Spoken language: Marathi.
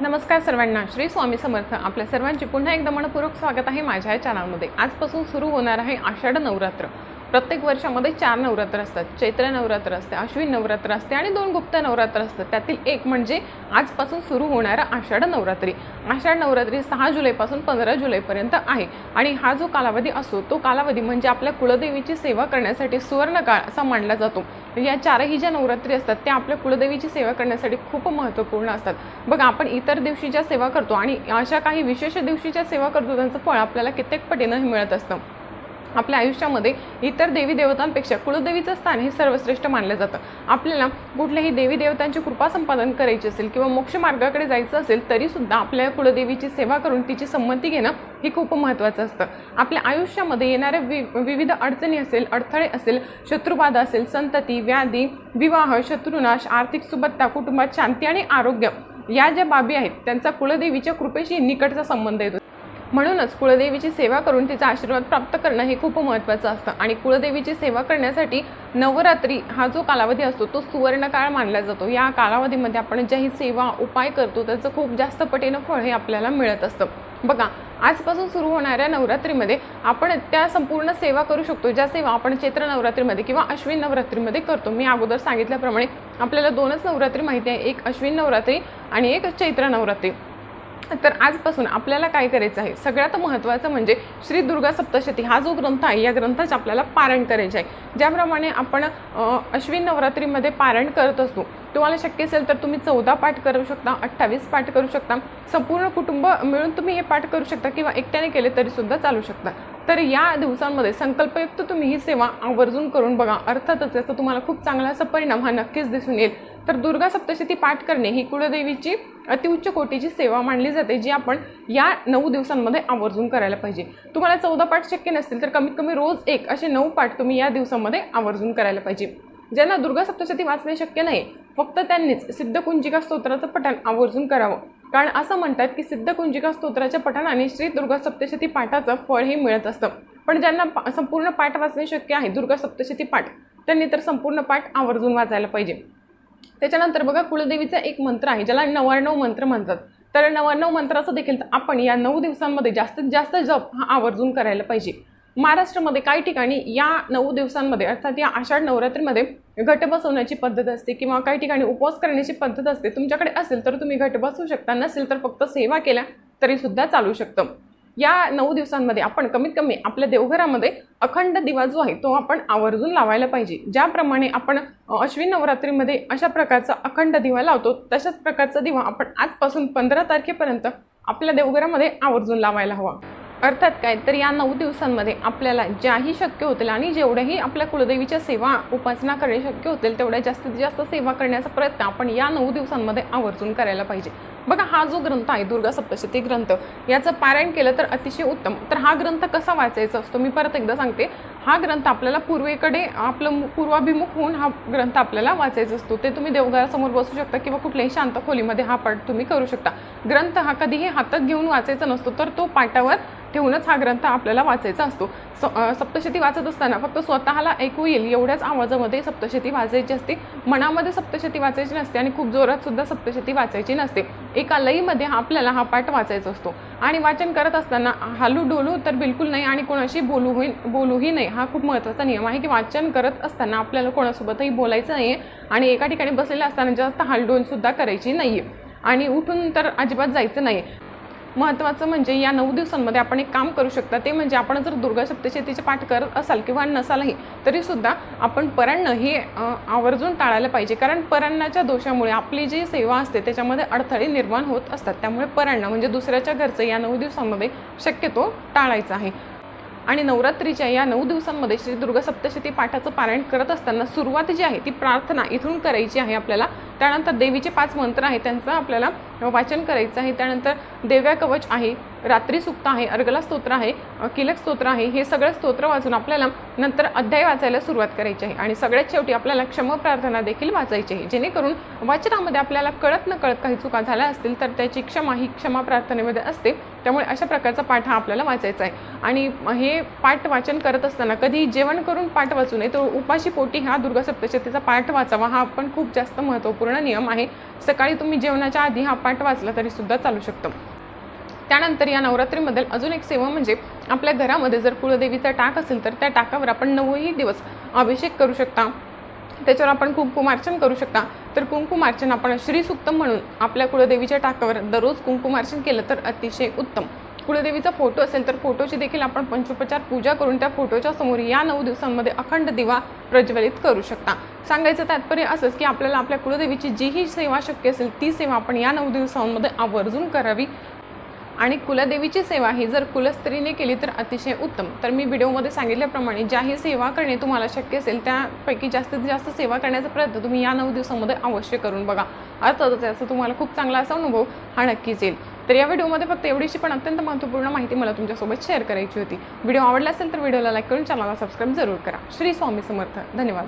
नमस्कार सर्वांना. श्री स्वामी समर्थ. आपल्या सर्वांचे पुन्हा एकदा मनपूर्वक स्वागत आहे माझ्या या चॅनलमध्ये आजपासून सुरू होणार आहे आषाढ नवरात्र. प्रत्येक वर्षामध्ये चार नवरात्र असतात. चैत्र नवरात्र असते अश्विन नवरात्र असते आणि दोन गुप्त नवरात्र असतात. त्यातील एक म्हणजे आजपासून सुरू होणारा आषाढ नवरात्री. आषाढ नवरात्री सहा जुलैपासून पंधरा जुलैपर्यंत आहे. आणि हा जो कालावधी असतो तो कालावधी म्हणजे आपल्या कुलदेवीची सेवा करण्यासाठी सुवर्ण काळ असा मानला जातो. म्हणजे या चारही ज्या नवरात्री असतात त्या आपल्या कुलदेवीची सेवा करण्यासाठी खूप महत्त्वपूर्ण असतात. बघा आपण इतर दिवशी ज्या सेवा करतो आणि अशा काही विशेष दिवशी ज्या सेवा करतो त्यांचं फळ आपल्याला कित्येक पटीनं मिळत असतं. आपल्या आयुष्यामध्ये इतर देवी देवतांपेक्षा कुलदेवीचं स्थान हे सर्वश्रेष्ठ मानलं जातं. आपल्याला कुठल्याही देवी देवतांची कृपा संपादन करायची असेल किंवा मोक्ष मार्गाकडे जायचं असेल तरीसुद्धा आपल्या कुलदेवीची सेवा करून तिची संमती घेणं हे खूप महत्त्वाचं असतं. आपल्या आयुष्यामध्ये येणाऱ्या वि विविध अडचणी असेल अडथळे असेल शत्रुबाधा असेल संतती व्याधी विवाह शत्रुनाश आर्थिक सुबत्ता कुटुंबात शांती आणि आरोग्य या ज्या बाबी आहेत त्यांचा कुलदेवीच्या कृपेशी निकटचा संबंध येतो. म्हणूनच कुळदेवीची सेवा करून तिचा आशीर्वाद प्राप्त करणं हे खूप महत्त्वाचं असतं. आणि कुळदेवीची सेवा करण्यासाठी नवरात्री हा जो कालावधी असतो तो सुवर्णकाळ मानला जातो. या कालावधीमध्ये आपण ज्याही सेवा उपाय करतो त्याचं खूप जास्त पटीनं फळ हे आपल्याला मिळत असतं. बघा आजपासून सुरू होणाऱ्या नवरात्रीमध्ये आपण त्या संपूर्ण सेवा करू शकतो. ज्या सेवा आपण चैत्र नवरात्रीमध्ये किंवा अश्विन नवरात्रीमध्ये करतो. मी अगोदर सांगितल्याप्रमाणे आपल्याला दोनच नवरात्री माहिती आहे. एक अश्विन नवरात्री आणि एक चैत्र नवरात्री. तर आजपासून आपल्याला काय करायचं आहे? सगळ्यात महत्त्वाचं म्हणजे श्री दुर्गा सप्तशती हा जो ग्रंथ आहे या ग्रंथाचे आपल्याला पारण करायचे आहे. ज्याप्रमाणे आपण अश्विन नवरात्रीमध्ये पारण करत असतो तुम्हाला शक्य असेल तर तुम्ही चौदा पाठ करू शकता अठ्ठावीस पाठ करू शकता. संपूर्ण कुटुंब मिळून तुम्ही हे पाठ करू शकता किंवा एकट्याने केले तरी सुद्धा चालू शकता. तर या दिवसांमध्ये संकल्पयुक्त तुम्ही ही सेवा आवर्जून करून बघा. अर्थातच याचा तुम्हाला खूप चांगला असा परिणाम हा नक्कीच दिसून येईल. तर दुर्गा सप्तशती पाठ करणे ही कुळदेवीची अतिउच्च कोटीची सेवा मानली जाते जी आपण या नऊ दिवसांमध्ये आवर्जून करायला पाहिजे. तुम्हाला चौदा पाठ शक्य नसतील तर कमीत कमी रोज एक असे नऊ पाठ तुम्ही या दिवसामध्ये आवर्जून करायला पाहिजे. ज्यांना दुर्गा सप्तशती वाचणे शक्य नाही फक्त त्यांनीच सिद्धकुंजिका स्तोत्राचं पठण आवर्जून करावं. कारण असं म्हणतात की सिद्धकुंजिका स्तोत्राच्या पठणाने श्री दुर्गा सप्तशती पाठाचं फळ हे मिळत असतं. पण ज्यांना पा- संपूर्ण पाठ वाचणे शक्य आहे दुर्गा सप्तशती पाठ त्यांनी तर संपूर्ण पाठ आवर्जून वाचायला पाहिजे. त्याच्यानंतर बघा कुलदेवीचा एक मंत्र आहे ज्याला नव्याण्णव मंत्र म्हणतात. तर नव्याण्णव मंत्राचं देखील आपण या नऊ दिवसांमध्ये जास्तीत जास्त जप हा आवर्जून करायला पाहिजे. महाराष्ट्रामध्ये काही ठिकाणी या नऊ दिवसांमध्ये अर्थात या आषाढ नवरात्रीमध्ये घट बसवण्याची पद्धत असते किंवा काही ठिकाणी उपवास करण्याची पद्धत असते. तुमच्याकडे असेल तर तुम्ही घट बसवू शकता नसेल तर फक्त सेवा केल्या तरी सुद्धा चालू शकतं. या नऊ दिवसांमध्ये आपण कमीत कमी आपल्या देवघरामध्ये अखंड दिवा जो आहे तो आपण आवर्जून लावायला पाहिजे. ज्याप्रमाणे आपण अश्विन नवरात्रीमध्ये अशा प्रकारचा अखंड दिवा लावतो तशाच प्रकारचा दिवा आपण आजपासून पंधरा तारखेपर्यंत आपल्या देवघरामध्ये आवर्जून लावायला हवा. अर्थात काय? तर या नऊ दिवसांमध्ये आपल्याला ज्याही शक्य होतील आणि जेवढ्याही आपल्या कुलदेवीच्या सेवा उपासना करणे शक्य होतील तेवढ्या जास्तीत जास्त सेवा करण्याचा प्रयत्न आपण या नऊ दिवसांमध्ये आवर्जून करायला पाहिजे. बघा हा जो ग्रंथ आहे दुर्गा सप्तशती ग्रंथ याचं पारायण केलं तर अतिशय उत्तम. तर हा ग्रंथ कसा वाचायचा असतो? मी परत एकदा सांगते. हा ग्रंथ आपल्याला पूर्वेकडे आपलं पूर्वाभिमुख होऊन हा ग्रंथ आपल्याला वाचायचा असतो. ते तुम्ही देवघरासमोर बसू शकता किंवा कुठल्याही शांत खोलीमध्ये हा पाठ तुम्ही करू शकता. ग्रंथ हा कधीही हातात घेऊन वाचायचा नसतो तर तो पाटावर ठेवूनच हा ग्रंथ आपल्याला वाचायचा असतो. स सप्तशती वाचत असताना फक्त स्वतःला ऐकू येईल एवढ्याच आवाजामध्ये सप्तशती वाचायची असते. मनामध्ये सप्तशती वाचायची नसते आणि खूप जोरात सुद्धा सप्तशती वाचायची नसते. एका लईमध्ये हा आपल्याला हा पाठ वाचायचा असतो. आणि वाचन करत असताना हालू डोलू तर बिलकुल नाही आणि कोणाशी बोलू होईल बोलूही नाही. हा खूप महत्त्वाचा नियम आहे की वाचन करत असताना आपल्याला कोणासोबतही बोलायचं नाही आहे आणि एका ठिकाणी बसलेलं असताना जास्त हालडोलसुद्धा करायची नाही आहे आणि उठून तर अजिबात जायचं नाही महत्त्वाचं म्हणजे या नऊ दिवसांमध्ये आपण एक काम करू शकता. ते म्हणजे आपण जर दुर्गा सप्तशतीचे पाठ करत असाल किंवा नसालही तरीसुद्धा आपण परान्न हे आवर्जून टाळायला पाहिजे. कारण परान्नाच्या दोषामुळे आपली जी सेवा असते त्याच्यामध्ये अडथळे निर्माण होत असतात. त्यामुळे परान्न म्हणजे दुसऱ्याच्या घरचं या नऊ दिवसांमध्ये शक्यतो टाळायचं आहे. आणि नवरात्रीच्या या नऊ दिवसांमध्ये श्री दुर्गा सप्तशती पाठाचं पारायण करत असताना सुरुवात जी आहे ती प्रार्थना इथून करायची आहे आपल्याला. त्यानंतर देवीचे पाच मंत्र आहेत त्यांचं आपल्याला वाचन करायचं आहे. त्यानंतर देव्या कवच आहे रात्री सुक्त आहे अर्गला स्तोत्र आहे किलक स्तोत्र आहे. हे सगळं स्तोत्र वाचून आपल्याला नंतर अध्याय वाचायला सुरुवात करायची आहे. आणि सगळ्यात शेवटी आपल्याला क्षम प्रार्थना देखील वाचायची आहे. जेणेकरून वाचनामध्ये आपल्याला कळत न कळत काही चुका झाल्या असतील तर त्याची क्षमा ही क्षमा प्रार्थनेमध्ये असते. त्यामुळे अशा प्रकारचा पाठ हा आपल्याला वाचायचा आहे. आणि हे पाठ वाचन करत असताना कधी जेवण करून पाठ वाचू नये तर उपाशी पोटी हा दुर्गा सप्तशतीचा पाठ वाचावा हा पण खूप जास्त महत्त्वपूर्ण नियम आहे. सकाळी तुम्ही जेवणाच्या आधी हा पाठ वाचला तरी सुद्धा चालू शकतं. त्यानंतर या नवरात्रीमध्ये अजून एक सेवा म्हणजे आपल्या घरामध्ये जर कुळदेवीचा टाक असेल तर त्या टाकावर आपण नऊही दिवस अभिषेक करू शकता. त्याच्यावर आपण कुंकुमार्चन करू शकता. तर कुंकुमार्चन आपण श्रीसुक्तम म्हणून आपल्या कुळदेवीच्या टाकावर दररोज कुंकुमार्चन केलं तर अतिशय उत्तम. कुळदेवीचा फोटो असेल तर फोटोची देखील आपण पंचोपचार पूजा करून त्या फोटोच्या समोर या नऊ दिवसांमध्ये अखंड दिवा प्रज्वलित करू शकता. सांगायचं तात्पर्य असंच की आपल्याला आपल्या कुळदेवीची जीही सेवा शक्य असेल ती सेवा आपण या नऊ दिवसांमध्ये आवर्जून करावी. आणि कुलदेवीची सेवा ही जर कुलस्त्रीने केली तर अतिशय उत्तम. तर मी व्हिडिओमध्ये सांगितल्याप्रमाणे ज्याही सेवा करणे तुम्हाला शक्य असेल त्यापैकी जास्तीत जास्त सेवा करण्याचा प्रयत्न तुम्ही या नऊ दिवसामध्ये अवश्य करून बघा. अर्थातच याचा तुम्हाला खूप चांगला असा अनुभव हा नक्कीच येईल. तर या व्हिडिओमध्ये फक्त एवढीशी पण अत्यंत महत्त्वपूर्ण माहिती मला तुमच्यासोबत शेअर करायची होती. व्हिडिओ आवडला असेल तर व्हिडिओला लाईक करून चॅनलला सबस्क्राईब जरूर करा. श्री स्वामी समर्थ. धन्यवाद.